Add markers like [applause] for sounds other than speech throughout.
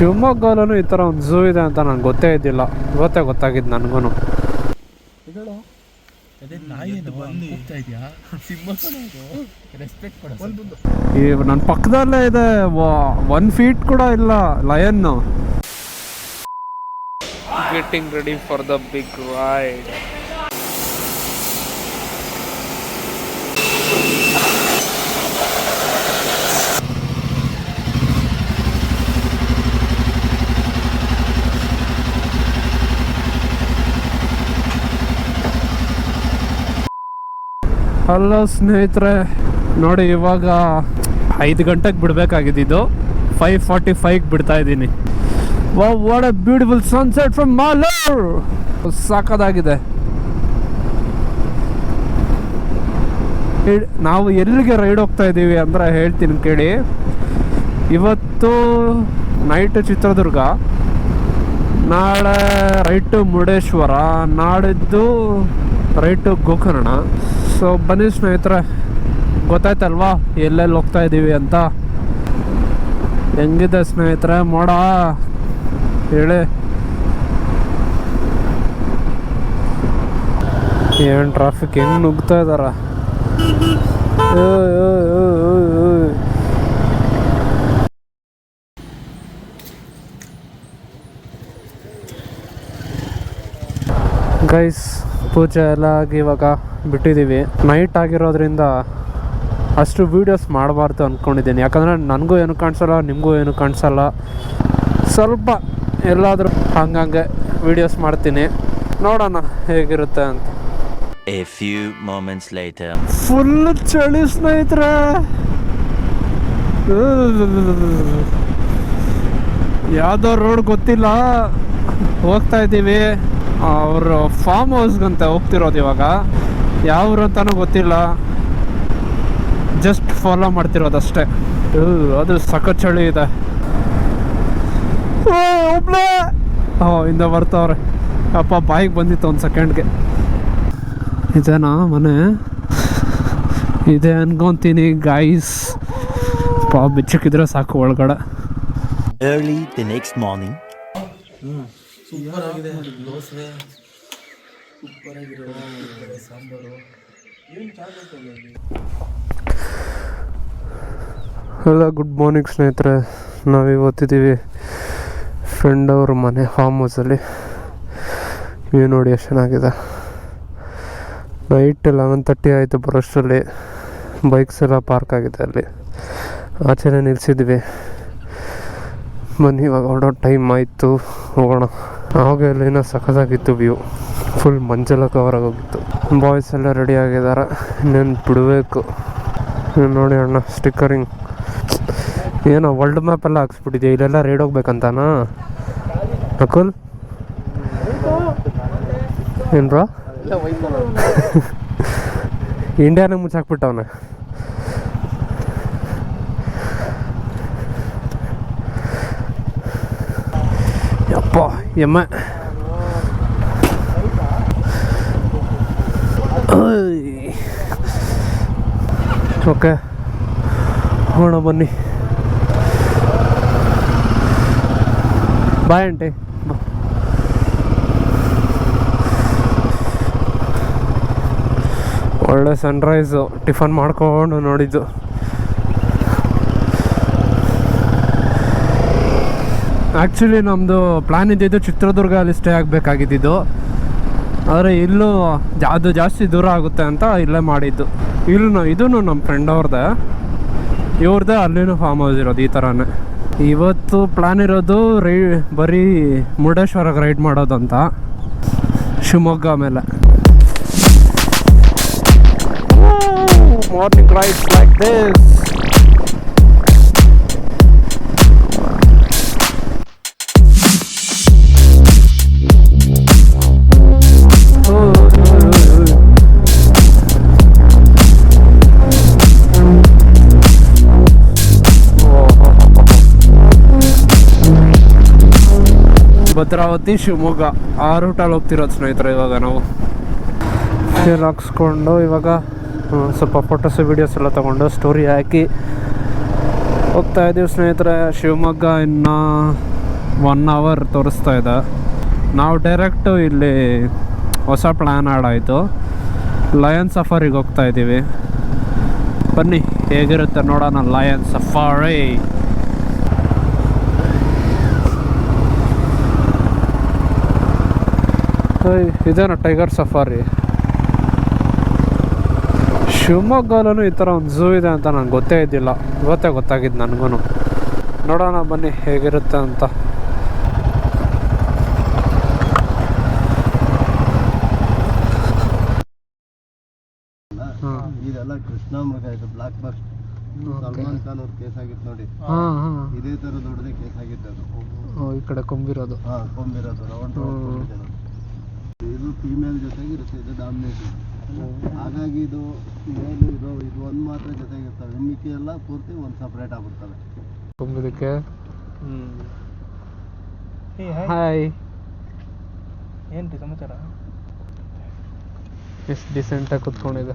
ಶಿವಮೊಗ್ಗಲ್ಲೂ ಈ ಥರ ಒಂದು ಝೂ ಇದೆ ಅಂತ ನನಗೆ ಗೊತ್ತೇ ಇದ್ದಿಲ್ಲ. ಇವತ್ತೇ ಗೊತ್ತಾಗಿದ್ದು ನನಗೂ ಈ ನನ್ನ ಪಕ್ಕದಲ್ಲೇ ಇದೆ. ಒನ್ ಫೀಟ್ ಕೂಡ ಇಲ್ಲ ಲಯನ್ನು getting ready for the big ride hello ಸ್ನೇಹಿತರೆ, ನೋಡಿ ಇವಾಗ ಐದು ಗಂಟೆಗೆ ಬಿಡಬೇಕಾಗಿದ್ದು ಫೈವ್ ಫಾರ್ಟಿ ಫೈವ್ಗೆ ಬಿಡ್ತಾ ಇದ್ದೀನಿ. What a beautiful sunset from Malur ಸಾಕದಾಗಿದೆ. ನಾವು ಎಲ್ಲಿಗೆ ರೈಡ್ ಹೋಗ್ತಾ ಇದ್ದೀವಿ ಅಂದ್ರೆ ಹೇಳ್ತೀನಿ ಕೇಳಿ. ಇವತ್ತು ನೈಟ್ ಚಿತ್ರದುರ್ಗ. ನಾಳೆ ರೈಟು ಮುರುಡೇಶ್ವರ. ನಾಡಿದ್ದು ರೈಟು ಗೋಕರ್ಣ. ಸೊ ಬನ್ನಿ ಸ್ನೇಹಿತರೆ, ಗೊತ್ತಾಯ್ತಲ್ವಾ? ಎಲ್ಲೆಲ್ಲಿ ಹೋಗ್ತಾ ಇದ್ದೀವಿ ಅಂತ? ಹೆಂಗಿದೆ ಸ್ನೇಹಿತರೆ? ಮೋಡ? ಹೇಳಿ. ಏನು ಟ್ರಾಫಿಕ್ ಹೆಂಗ್ ನುಗ್ತಾ ಇದಾರ? ಗೈಸ್ ಪೂಜೆ ಎಲ್ಲ ಆಗಿ ಇವಾಗ ಬಿಟ್ಟಿದ್ದೀವಿ. ನೈಟ್ ಆಗಿರೋದ್ರಿಂದ ಅಷ್ಟು ವೀಡಿಯೋಸ್ ಮಾಡಬಾರ್ದು ಅಂದ್ಕೊಂಡಿದ್ದೀನಿ ಯಾಕಂದರೆ ನನಗೂ ಏನು ಕಾಣಿಸಲ್ಲ ನಿಮಗೂ ಏನು ಕಾಣಿಸಲ್ಲ. ಸ್ವಲ್ಪ ಎಲ್ಲಾದರೂ ಹಂಗಂಗೆ ವೀಡಿಯೋಸ್ ಮಾಡ್ತೀನಿ. ನೋಡೋಣ ಹೇಗಿರುತ್ತೆ ಅಂತ. A few moments later. Full ಚಳಿ ಸ್ನೇಹಿತರೆ. ಯಾವುದೋ ರೋಡ್ ಗೊತ್ತಿಲ್ಲ. ಹೋಗ್ತಾ ಇದ್ದೀವಿ. ಅವರು ಫಾರ್ಮ್ ಹೌಸ್ಗಂತ ಹೋಗ್ತಿರೋದು ಇವಾಗ. ಯಾವ ಊರು ಅಂತಾನೂ ಗೊತ್ತಿಲ್ಲ. ಜಸ್ಟ್ ಫಾಲೋ ಮಾಡ್ತಿರೋದು ಅಷ್ಟೇ. ಅದು ಸಖತ್ ಚಳಿ ಇದೆ. ಓ, ಒಬ್ಳೆ! ಓ ಇಂದ ಬರ್ತಾವ್ರೆ. ಅಪ್ಪ ಬಾಯಿಗೆ ಬಂದಿತ್ತು ಒಂದು ಸೆಕೆಂಡ್ಗೆ ಇದೇನಾ ಮನೆ? ಇದೆ ಅನ್ಕೊಂತೀನಿ ಗಾಯ್ಸ್ ಪಾಪ ಬಿಚ್ಚಕ್ಕಿದ್ರೆ ಸಾಕು ಒಳಗಡೆ. Early the next morning. Super ಆಗಿದೆ ದೋಸೆ. ಸೂಪರ್ ಆಗಿರೋ ಸಾಂಬಾರು. ಹಲೋ ಗುಡ್ ಮಾರ್ನಿಂಗ್ ಸ್ನೇಹಿತರೆ. ನಾವು ಇವತ್ತಿದ್ದೀವಿ ಫ್ರೆಂಡ್ ಅವ್ರ ಮನೆ ಫಾರ್ಮ್ ಹೌಸಲ್ಲಿ ವ್ಯೂ ನೋಡಿ ಎಷ್ಟು ಚೆನ್ನಾಗಿದೆ. ನೈಟ್ ಲೆವೆನ್ ತರ್ಟಿ ಆಯಿತು ಬರೋಷ್ಟರಲ್ಲಿ. ಬೈಕ್ಸ್ ಎಲ್ಲ ಪಾರ್ಕ್ ಆಗಿದೆ ಅಲ್ಲಿ. ಆಚೆನೇ ನಿಲ್ಲಿಸಿದ್ವಿ ಬನ್ನಿ ಇವಾಗ ಹೊರಡೋ ಟೈಮ್ ಆಯಿತು. ಹೋಗೋಣ. ಆವಾಗ ಅಲ್ಲಿನ ಸಖತ್ತಾಗಿತ್ತು ವ್ಯೂ ಫುಲ್ ಮಂಜೆಲ್ಲ ಕವರ್ ಆಗೋಗಿತ್ತು ಬಾಯ್ಸ್ ಎಲ್ಲ ರೆಡಿ ಆಗಿದ್ದಾರೆ. ಇನ್ನೇನು ಬಿಡಬೇಕು. ನೋಡಿ ಅಣ್ಣ ಸ್ಟಿಕ್ಕರಿಂಗ್ ಏನೋ ವರ್ಲ್ಡ್ ಮ್ಯಾಪ್ ಎಲ್ಲ ಹಾಕ್ಸ್ಬಿಟ್ಟಿದ್ಯಾ? ಇಲ್ಲೆಲ್ಲ ರೇಡ್ ಹೋಗ್ಬೇಕಂತಾನಾ? ಅಕುಲ್? ಏನ್ರ? ಇಂಡಿಯಾನ [laughs] ಮುಚ್ಚಾಕ್ಬಿಟ್ಟವನೆ. ಎಮ್ಮ. ಓಕೆ. ಹೋಣ ಬನ್ನಿ. ಬಾಯ್ ಅಂಟೆ ಒಳ್ಳೆ ಸನ್ರೈಸು ಟಿಫನ್ ಮಾಡ್ಕೊಂಡು ನೋಡಿದ್ದು. ಆ್ಯಕ್ಚುಲಿ ನಮ್ಮದು ಪ್ಲ್ಯಾನ್ ಇದ್ದಿದ್ದು ಚಿತ್ರದುರ್ಗಲ್ಲಿ ಸ್ಟೇ ಆಗಬೇಕಾಗಿದ್ದು ಆದರೆ ಇಲ್ಲೂ ಜಾ- ಅದು ಜಾಸ್ತಿ ದೂರ ಆಗುತ್ತೆ ಅಂತ ಇಲ್ಲೇ ಮಾಡಿದ್ದು. ಇಲ್ಲೂ ಇದೂ ನಮ್ಮ ಫ್ರೆಂಡ್ ಅವ್ರದ್ದೇ ಇವ್ರದ್ದೇ ಅಲ್ಲಿನೂ ಫಾರ್ಮ್ ಹೌಸ್ ಇರೋದು ಈ ಥರನೇ ಇವತ್ತು ಪ್ಲ್ಯಾನ್ ಇರೋದು ರೈ, ಬರೀ ಮುರುಡೇಶ್ವರಕ್ಕೆ ರೈಡ್ ಮಾಡೋದಂತ ಶಿವಮೊಗ್ಗ ಮೇಲೆ. Morning ride like this Bhadravati, Shivamogga ಆ ರೂಟಲ್ಲಿ ಹೋಗ್ತಿರೋದು ಸ್ನೇಹಿತರೆ ಇವಾಗ ನಾವು. ಸೇಲ್ ಹಾಕ್ಸ್ಕೊಂಡು ಇವಾಗ ಸ್ವಲ್ಪ ಫೋಟೋಸ್ ವೀಡಿಯೋಸ್ ಎಲ್ಲ ತೊಗೊಂಡು ಸ್ಟೋರಿ ಹಾಕಿ ಹೋಗ್ತಾ ಇದ್ದೀವಿ ಸ್ನೇಹಿತರೆ. ಶಿವಮೊಗ್ಗ ಇನ್ನು ಒನ್ ಅವರ್ ತೋರಿಸ್ತಾ ಇದೆ. ನಾವು ಡೈರೆಕ್ಟು ಇಲ್ಲಿ ಹೊಸ ಪ್ಲ್ಯಾನ್ ಆಡಾಯಿತು ಲಯನ್ ಸಫಾರಿಗೆ ಹೋಗ್ತಾ ಇದ್ದೀವಿ ಬನ್ನಿ, ಹೇಗಿರುತ್ತೆ ನೋಡೋಣ ಲಯನ್ ಸಫಾರಿ ಇದೇನ ಟೈಗರ್ ಸಫಾರಿ ಶಿವಮೊಗ್ಗಲೂ ಈ ಥರ ಒಂದು ಝೂ ಇದೆ ಅಂತ ನನಗೆ ಗೊತ್ತೇ ಇದ್ದಿಲ್ಲ. ಇವತ್ತೇ ಗೊತ್ತಾಗಿದ್ದು ನನಗೂ ನೋಡೋಣ ಬನ್ನಿ ಹೇಗಿರುತ್ತೆ ಅಂತ. ಇದೆಲ್ಲ ಕೃಷ್ಣ ಮೃಗ ಇದು ಬ್ಲಾಕ್ ಬಸ್ಟ್ ಸಲ್ಮಾನ್ ಖಾನ್ ಅವ್ರ ಕೇಸ್ ಆಗಿತ್ತು ನೋಡಿ. ಹಾಂ ಹಾಂ. ಇದೇ ತರ ದೊಡ್ಡದೇ ಕೇಸ್ ಆಗಿತ್ತು ಅದು. ಈ ಕಡೆ ಕೊಂಬಿರೋದು. ಹಾ ಕೊಂಬಿರೋದು. ರೌಂಡ್ ರೌಂಡ್ ಇದು ಫೀಮೇಲ್ ಜೊತೆಗೆ ಇರುತ್ತೆ ಇದು ಡಾಮಿನೇಟಿಂಗ್ ಹಾಗಾಗಿ ಇದು ಮೇಲ್ ಇದು ಇದು ಒಂದು ಮಾತ್ರ ಜೊತೆಗಿರ್ತವೆ ಮಿಕ್ಕಿ ಎಲ್ಲ ಪೂರ್ತಿ ಒಂದು ಸಪ್ರೇಟ್ ಆಗ್ಬಿಡ್ತವೆ. ತುಂಬಿದಕ್ಕೆ ಹಾಯ್ ಏನ್ರಿ ಸಮಾಚಾರ? ಎಷ್ಟು ಡಿಸೆಂಟಾಗಿ ಕುತ್ಕೊಂಡಿದೆ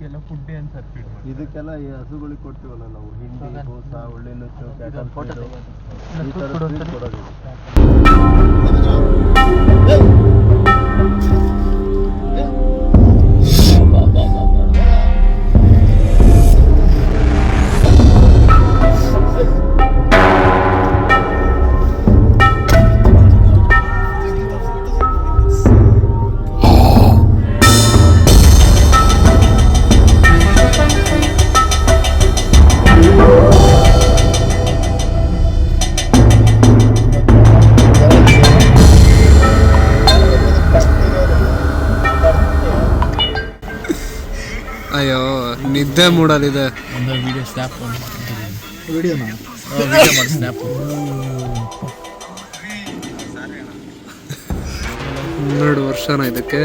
ಇದಕ್ಕೆಲ್ಲ ಫುಡ್ ಏನು ಸರ್ ಫೀಡ್ ಇದಕ್ಕೆಲ್ಲ ಈ ಹಸುಗಳಿಗೆ ಕೊಡ್ತೀವಲ್ಲ ನಾವು ಹಿಂಡಿ ಬೋಸ ಒಳ್ಳೆ ನುಚ್ಚು ಕ್ಯಾಟಲ್ ಫೋಟೋ ಕೊಡೋದು ನಿದ್ದೆ ಮೂಡಲಿದೆ. ಒಂದು ವಿಡಿಯೋ ಸ್ನ್ಯಾಪ್ ವಿಡಿಯೋನಾ ವಿಡಿಯೋ ಮಾಡಿ ಸ್ನ್ಯಾಪ್ ಹನ್ನೆರಡು ವರ್ಷನ ಇದಕ್ಕೆ.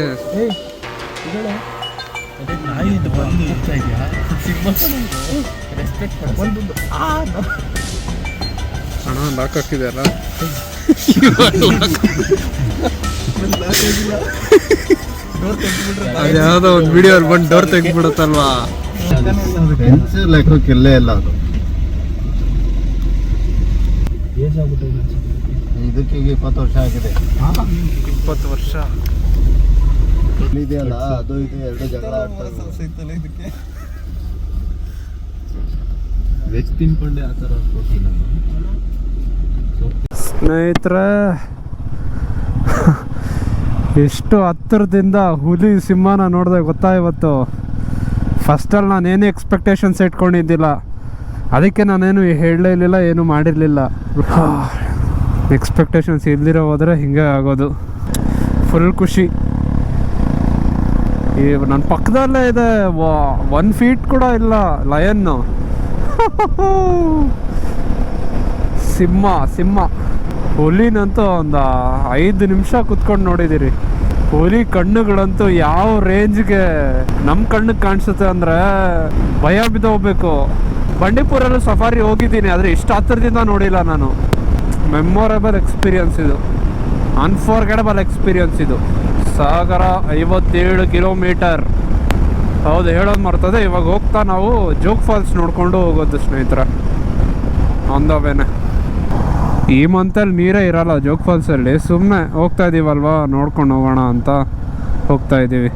ಹಣ ಲಾಕ್ ಹಾಕಿದೆಯಲ್ಲ? ಅದ್ಯಾವುದೋ ಒಂದು ವಿಡಿಯೋ ಬಂದು ಡೋರ್ ತೆಗೆದ್ಬಿಡುತ್ತಲ್ವಾ? ಲೆಕ್ಕಕ್ಕೆ ಇಲ್ಲೇ ಇಲ್ಲ ಅದು ಇದಕ್ಕೆ ಈಗ ಇಪ್ಪತ್ತು ವರ್ಷ ಆಗಿದೆ. ಇಪ್ಪತ್ತು ವರ್ಷ. ಇದೆಯಲ್ಲ ಅದು ಇದು ಎರಡು ಜಗಳ ಇದಕ್ಕೆ? ವೆಜ್ ತಿನ್ಕೊಂಡೆ ಆ ಥರ ಸ್ನೇಹಿತರೆ ಎಷ್ಟು ಹತ್ತಿರದಿಂದ ಹುಲಿ ಸಿಂಹನ ನೋಡಿದೆ ಗೊತ್ತಾ ಇವತ್ತು? ಫಸ್ಟಲ್ಲಿ ನಾನೇನು ಎಕ್ಸ್ಪೆಕ್ಟೇಷನ್ಸ್ ಇಟ್ಕೊಂಡಿದ್ದಿಲ್ಲ. ಅದಕ್ಕೆ ನಾನೇನು ಹೇಳಲೇ ಇರಲಿಲ್ಲ ಏನು ಮಾಡಿರಲಿಲ್ಲ. ಎಕ್ಸ್ಪೆಕ್ಟೇಷನ್ಸ್ [sighs] ಇಲ್ದಿರೋ ಹೋದರೆ ಹಿಂಗೆ ಆಗೋದು. ಫುಲ್ ಖುಷಿ. ಈ ನನ್ನ ಪಕ್ಕದಲ್ಲೇ ಇದೆ ಒನ್ ಫೀಟ್ ಕೂಡ ಇಲ್ಲ ಲಯನ್ನು [laughs] ಸಿಂಹ ಸಿಂಹ. ಹುಲಿನಂತೂ ಒಂದು ಐದು ನಿಮಿಷ ಕುತ್ಕೊಂಡು ನೋಡಿದ್ದೀರಿ ಹುಲಿ ಕಣ್ಣುಗಳಂತೂ ಯಾವ ರೇಂಜ್ಗೆ ನಮ್ಮ ಕಣ್ಣಿಗೆ ಕಾಣಿಸುತ್ತೆ ಅಂದರೆ ಭಯ ಬಿದ್ದೋಗ್ಬೇಕು ಬಂಡೀಪುರಲ್ಲೂ ಸಫಾರಿ ಹೋಗಿದ್ದೀನಿ, ಆದರೆ ಇಷ್ಟು ಹತ್ತಿರದಿಂದ ನೋಡಿಲ್ಲ ನಾನು. ಮೆಮೊರೇಬಲ್ ಎಕ್ಸ್ಪೀರಿಯನ್ಸ್ ಇದು. ಅನ್ಫಾರ್ಗೆಟಬಲ್ ಎಕ್ಸ್ಪೀರಿಯನ್ಸ್ ಇದು. ಸಾಗರ ಐವತ್ತೇಳು ಕಿಲೋಮೀಟರ್. ಹೌದು, ಹೇಳೋದು ಮರ್ತದೆ. ಇವಾಗ ಹೋಗ್ತಾ ನಾವು ಜೋಗ್ ಫಾಲ್ಸ್ ನೋಡಿಕೊಂಡು ಹೋಗೋದು ಸ್ನೇಹಿತರ. ಆನ್ ದ ವೇನೆ ಈ ಮಂತಲ್ಲಿ ನೀರೇ ಇರಲ್ಲ ಜೋಗ್ ಫಾಲ್ಸಲ್ಲಿ ಸುಮ್ಮನೆ ಹೋಗ್ತಾ ಇದ್ದೀವಲ್ವಾ ನೋಡ್ಕೊಂಡು ಹೋಗೋಣ ಅಂತ ಹೋಗ್ತಾ ಇದ್ದೀವಿ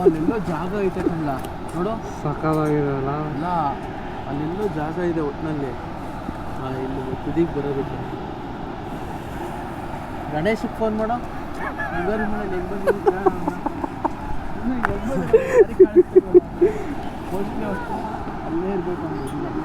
ಅಲ್ಲೆಲ್ಲೋ ಜಾಗ ಐತೆ ಕಣ್ಣ ನೋಡು. ಸಕ್ಕದಾಗಿದೆಯಲ್ಲ ಅಲ್ಲ ಅಲ್ಲೆಲ್ಲೋ ಜಾಗ ಇದೆ ಒಟ್ಟಿನಲ್ಲಿ ಇಲ್ಲಿ ತುದಿಗೆ ಬರೋದಕ್ಕೆ. ಗಣೇಶಕ್ಕೆ ಫೋನ್ ಮಾಡೋ. ಮೊಬೈಲ್ ಮನೇಲಿ ಹೆಂಗ್ ಬಂದಿದ್ದೀರಾ ಅಲ್ಲೇ ಇರಬೇಕು ಅಲ್ಲಿ